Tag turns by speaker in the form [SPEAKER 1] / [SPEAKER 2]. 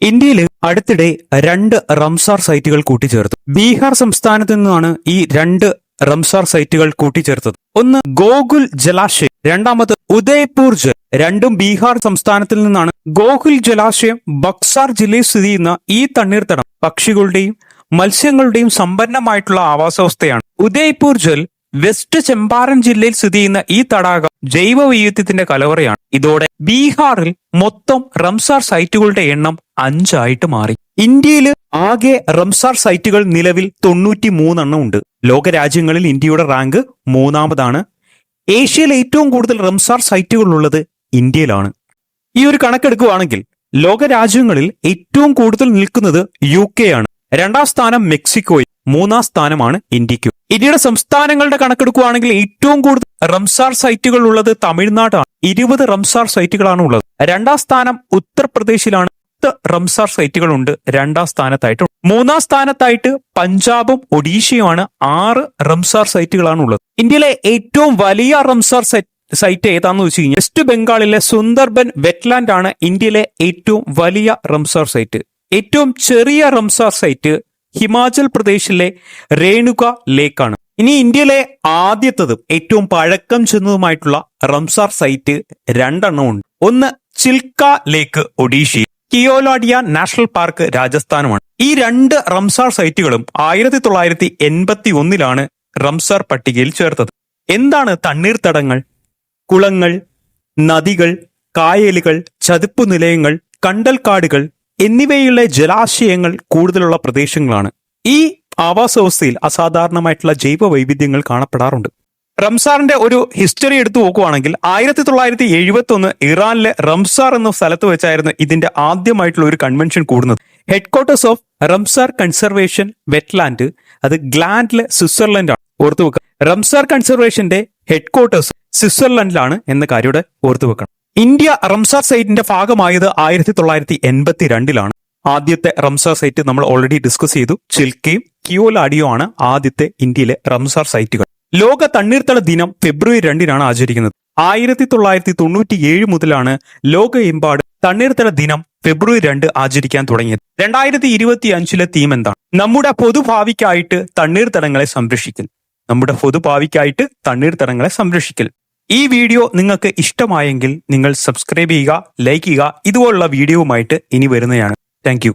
[SPEAKER 1] ഇന്ത്യയിൽ അടുത്തിടെ രണ്ട് റംസാർ സൈറ്റുകൾ കൂട്ടിച്ചേർത്തു. ബീഹാർ സംസ്ഥാനത്തു നിന്നാണ് ഈ രണ്ട് റംസാർ സൈറ്റുകൾ കൂട്ടിച്ചേർത്തത്. ഒന്ന് ഗോകുൽ ജലാശയം രണ്ടാമത് ഉദയ്പൂർ ജൽ. രണ്ടും ബീഹാർ സംസ്ഥാനത്തിൽ നിന്നാണ് ഗോകുൽ ജലാശയം ബക്സാർ ജില്ലയിൽ സ്ഥിതി ചെയ്യുന്ന ഈ തണ്ണീർത്തടം പക്ഷികളുടെയും മത്സ്യങ്ങളുടെയും സമ്പന്നമായിട്ടുള്ള ആവാസവസ്ഥയാണ്. ഉദയ്പൂർ ജൽ വെസ്റ്റ് ചമ്പാരൻ ജില്ലയിൽ സ്ഥിതി ചെയ്യുന്ന ഈ തടാകം ജൈവ വൈവിധ്യത്തിന്റെ കലവറയാണ്. ഇതോടെ ബീഹാറിൽ മൊത്തം റംസാർ സൈറ്റുകളുടെ എണ്ണം അഞ്ചായിട്ട് മാറി. ഇന്ത്യയിൽ ആകെ റംസാർ സൈറ്റുകൾ നിലവിൽ തൊണ്ണൂറ്റി മൂന്നെണ്ണം ഉണ്ട്. ലോകരാജ്യങ്ങളിൽ ഇന്ത്യയുടെ റാങ്ക് മൂന്നാമതാണ്. ഏഷ്യയിൽ ഏറ്റവും കൂടുതൽ റംസാർ സൈറ്റുകൾ ഉള്ളത് ഇന്ത്യയിലാണ്. ഈ ഒരു കണക്കെടുക്കുകയാണെങ്കിൽ ലോകരാജ്യങ്ങളിൽ ഏറ്റവും കൂടുതൽ നിൽക്കുന്നത് യു കെ ആണ്. രണ്ടാം സ്ഥാനം മെക്സിക്കോയിൽ. മൂന്നാം സ്ഥാനമാണ് ഇന്ത്യയ്ക്ക് ഇന്ത്യയുടെ സംസ്ഥാനങ്ങളുടെ കണക്കെടുക്കുകയാണെങ്കിൽ ഏറ്റവും കൂടുതൽ റംസാർ സൈറ്റുകൾ ഉള്ളത് തമിഴ്നാടാണ്. ഇരുപത് റംസാർ സൈറ്റുകളാണ് ഉള്ളത്. രണ്ടാം സ്ഥാനം ഉത്തർപ്രദേശിലാണ്. പത്ത് റംസാർ സൈറ്റുകളുണ്ട് രണ്ടാം സ്ഥാനത്തായിട്ട് മൂന്നാം സ്ഥാനത്തായിട്ട് പഞ്ചാബും ഒഡീഷയുമാണ് ആറ് റംസാർ സൈറ്റുകളാണ് ഉള്ളത്. ഇന്ത്യയിലെ ഏറ്റവും വലിയ റംസാർ സൈറ്റ് സൈറ്റ് ഏതാന്ന് വെച്ച് കഴിഞ്ഞാൽ വെസ്റ്റ് ബംഗാളിലെ സുന്ദർബൻ വെറ്റ്ലാൻഡ് ആണ് ഇന്ത്യയിലെ ഏറ്റവും വലിയ റംസാർ സൈറ്റ്. ഏറ്റവും ചെറിയ റംസാർ സൈറ്റ് ഹിമാചൽ പ്രദേശിലെ രേണുക ലേക്കാണ്. ഇനി ഇന്ത്യയിലെ ആദ്യത്തതും ഏറ്റവും പഴക്കം ചെന്നതുമായിട്ടുള്ള റംസാർ സൈറ്റ് രണ്ടെണ്ണം ഉണ്ട്. ഒന്ന് ചിൽക്ക ലേക്ക് ഒഡീഷയിൽ. കിയോലാഡിയ നാഷണൽ പാർക്ക് രാജസ്ഥാനുമാണ്. ഈ രണ്ട് റംസാർ സൈറ്റുകളും ആയിരത്തി തൊള്ളായിരത്തി എൺപത്തി ഒന്നിലാണ് റംസാർ പട്ടികയിൽ ചേർത്തത്. എന്താണ് തണ്ണീർത്തടങ്ങൾ കുളങ്ങൾ നദികൾ കായലുകൾ ചതുപ്പു നിലയങ്ങൾ കണ്ടൽക്കാടുകൾ എന്നിവയുള്ള ജലാശയങ്ങൾ കൂടുതലുള്ള പ്രദേശങ്ങളാണ്. ഈ ആവാസവ്യവസ്ഥയിൽ അസാധാരണമായിട്ടുള്ള ജൈവ വൈവിധ്യങ്ങൾ കാണപ്പെടാറുണ്ട്. റംസാറിന്റെ ഒരു ഹിസ്റ്ററി എടുത്തു നോക്കുവാണെങ്കിൽ ആയിരത്തി തൊള്ളായിരത്തി എഴുപത്തി ഒന്ന് ഇറാനിലെ റംസാർ എന്ന സ്ഥലത്ത് വെച്ചായിരുന്നു ഇതിന്റെ ആദ്യമായിട്ടുള്ള ഒരു കൺവെൻഷൻ കൂടുന്നത്. Headquarters of Ramsar conservation wetland അത് ഗ്ലാൻഡിലെ സ്വിറ്റ്സർലൻഡ് ആണ്. ഓർത്തു വെക്കുക റംസാർ കൺസർവേഷന്റെ ഹെഡ്ക്വാർട്ടേഴ്സ് സ്വിറ്റ്സർലൻഡിലാണ് എന്ന കാര്യം ഓർത്തു വെക്കണം ഇന്ത്യ റംസാർ സൈറ്റിന്റെ ഭാഗമായത് ആയിരത്തി തൊള്ളായിരത്തി എൺപത്തി രണ്ടിലാണ് ആദ്യത്തെ റംസാർ സൈറ്റ് നമ്മൾ ഓൾറെഡി ഡിസ്കസ് ചെയ്തു. ചിൽക്കയും കിയോലാഡിയോ ആണ് ആദ്യത്തെ ഇന്ത്യയിലെ റംസാർ സൈറ്റുകൾ. ലോക തണ്ണീർത്തള ദിനം ഫെബ്രുവരി രണ്ടിനാണ് ആചരിക്കുന്നത്. ആയിരത്തി തൊള്ളായിരത്തി തൊണ്ണൂറ്റി ഏഴ് മുതലാണ് ലോകമെമ്പാട് തണ്ണീർത്തട ദിനം ഫെബ്രുവരി രണ്ട് ആചരിക്കാൻ തുടങ്ങിയത്. രണ്ടായിരത്തി ഇരുപത്തി അഞ്ചിലെ തീം എന്താണ്? നമ്മുടെ പൊതുഭാവിക്കായിട്ട് തണ്ണീർത്തടങ്ങളെ സംരക്ഷിക്കൽ. നമ്മുടെ പൊതുഭാവിക്കായിട്ട് തണ്ണീർത്തടങ്ങളെ സംരക്ഷിക്കൽ. ഈ വീഡിയോ നിങ്ങൾക്ക് ഇഷ്ടമായെങ്കിൽ നിങ്ങൾ സബ്സ്ക്രൈബ് ചെയ്യുക ലൈക്ക് ചെയ്യുക. ഇതുപോലുള്ള വീഡിയോവുമായിട്ട് ഇനി വരുന്നതാണ്. താങ്ക്